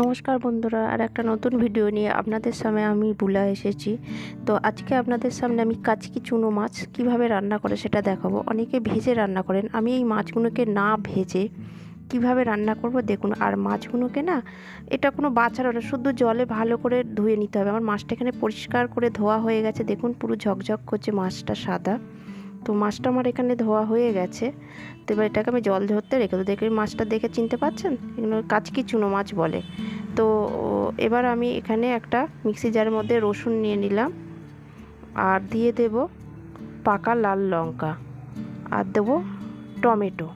নমস্কার বন্ধুরা, আর একটা নতুন ভিডিও নিয়ে আপনাদের সামনে আমি বুলা এসেছি। তো আজকে আপনাদের সামনে আমি কাচকি চুনো মাছ কীভাবে রান্না করে সেটা দেখাবো। অনেকে ভেজে রান্না করেন, আমি এই মাছগুলোকে না ভেজে কীভাবে রান্না করব দেখুন। আর মাছগুলোকে না, এটা কোনো বাছার না শুধু জলে ভালো করে ধুয়ে নিতে হবে। আমার মাছটা এখানে পরিষ্কার করে ধোয়া হয়ে গেছে, দেখুন পুরো ঝকঝক করছে মাছটা সাদা। তো মাছটা আমার এখানে ধোয়া হয়ে গেছে। তো এবার এটাকে আমি জল ধরতে রেখে দেবো। দেখে মাছটা দেখে চিনতে পাচ্ছেন এগুলো কাচকি চুনো মাছ বলে। তো এবার আমি এখানে একটা মিক্সি জারের মধ্যে রসুন নিয়ে নিলাম। আর দিয়ে দেব পাকা লাল লঙ্কা। আর দেব টমেটো।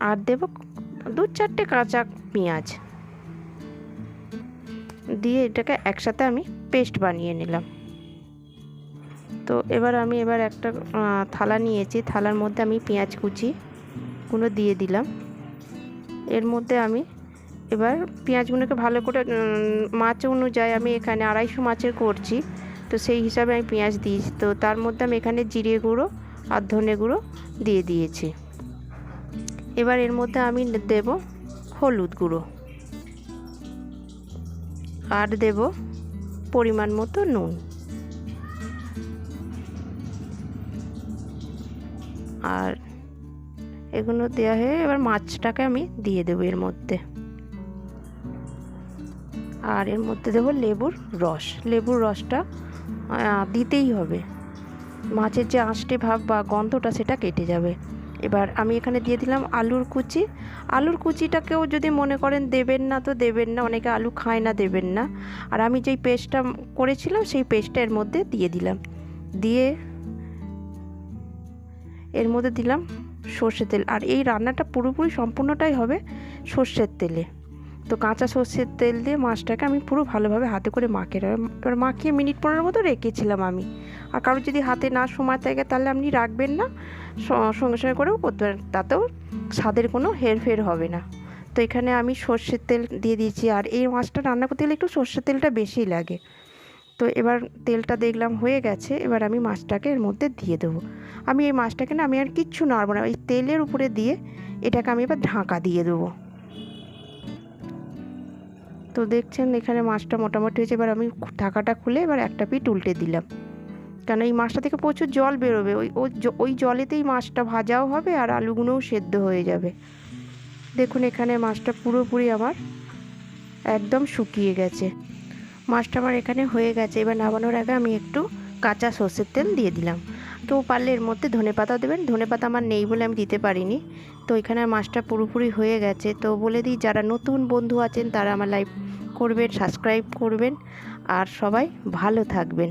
আর দেব দু চারটে কাঁচা পেঁয়াজ। দিয়ে এটাকে একসাথে আমি পেস্ট বানিয়ে নিলাম। তো এবার আমি এবার একটা থালা নিয়েছি। থালার মধ্যে আমি পেঁয়াজ কুচি গুলো দিয়ে দিলাম। এর মধ্যে আমি এবার পেঁয়াজগুলোকে ভালো করে মাছ অনুযায়ী আমি এখানে আড়াইশো মাছের করছি। তো সেই হিসাবে আমি পেঁয়াজ দিয়েছি। তো তার মধ্যে আমি এখানে জিরে গুঁড়ো আর ধনে গুঁড়ো দিয়ে দিয়েছি। এবার এর মধ্যে আমি দেব হলুদ গুঁড়ো। আর দেব পরিমাণ মতো নুন। আর এগুলো দেওয়া হয়ে এবার মাছটাকে আমি দিয়ে দেবো এর মধ্যে। আর এর মধ্যে দেবো লেবুর রস। লেবুর রসটা দিতেই হবে। মাছের যে আঁশটে ভাব বা গন্ধটা সেটা কেটে যাবে। এবার আমি এখানে দিয়ে দিলাম আলুর কুচি। আলুর কুচিটাকেও যদি মনে করেন দেবেন না তো দেবেন না, অনেকে আলু খায় না, দেবেন না। আর আমি যেই পেস্টটা করেছিলাম সেই পেস্টটা এর মধ্যে দিয়ে দিলাম। দিয়ে এর মধ্যে দিলাম সর্ষের তেল। আর এই রান্নাটা পুরোপুরি সম্পূর্ণটাই হবে সর্ষের তেলে। তো কাঁচা সর্ষের তেল দিয়ে মাছটাকে আমি পুরো ভালোভাবে হাতে করে মাখিয়ে। এবার মাখিয়ে মিনিট পনেরোর মতো রেখেছিলাম আমি। আর কারোর যদি হাতে না সময় থাকে তাহলে আপনি রাখবেন না। সঙ্গে সঙ্গে করেও করতে পারেন। তাতেও স্বাদের কোনো হেরফের হবে না। তো এখানে আমি সর্ষের তেল দিয়ে দিয়েছি। আর এই মাছটা রান্না করতে গেলে একটু সর্ষের তেলটা বেশি লাগে। তো এবার তেলটা দেখলাম হয়ে গেছে, এবার আমি মাছটাকে এর মধ্যে দিয়ে দেবো। আমি এই মাছটাকে না আমি আর কিচ্ছু নাড়বো না এই তেলের উপরে দিয়ে এটাকে আমি এবার ঢাকা দিয়ে দেবো। তো দেখছেন এখানে মাছটা মোটামুটি হয়েছে, এবার আমি ঢাকাটা খুলে এবার একটা পিঠ উল্টে দিলাম। কেন এই মাছটা থেকে প্রচুর জল বেরোবে, ওই ওই জলেতেই মাছটা ভাজাও হবে আর আলুগুলোও সেদ্ধ হয়ে যাবে। দেখুন এখানে মাছটা পুরোপুরি আমার একদম শুকিয়ে গেছে। মাছটা আমার এখানে হয়ে গেছে। এবার নামানোর আগে আমি একটু কাঁচা সর্ষের তেল দিয়ে দিলাম। তো পারলে এর মধ্যে ধনে পাতা দেবেন। ধনে পাতা আমার নেই বলে আমি দিতে পারিনি। তো এখানে মাছটা পুরোপুরি হয়ে গেছে। তো বলে দিই, যারা নতুন বন্ধু আছেন তারা আমার লাইভ করবেন সাবস্ক্রাইব করবেন। আর সবাই ভালো থাকবেন।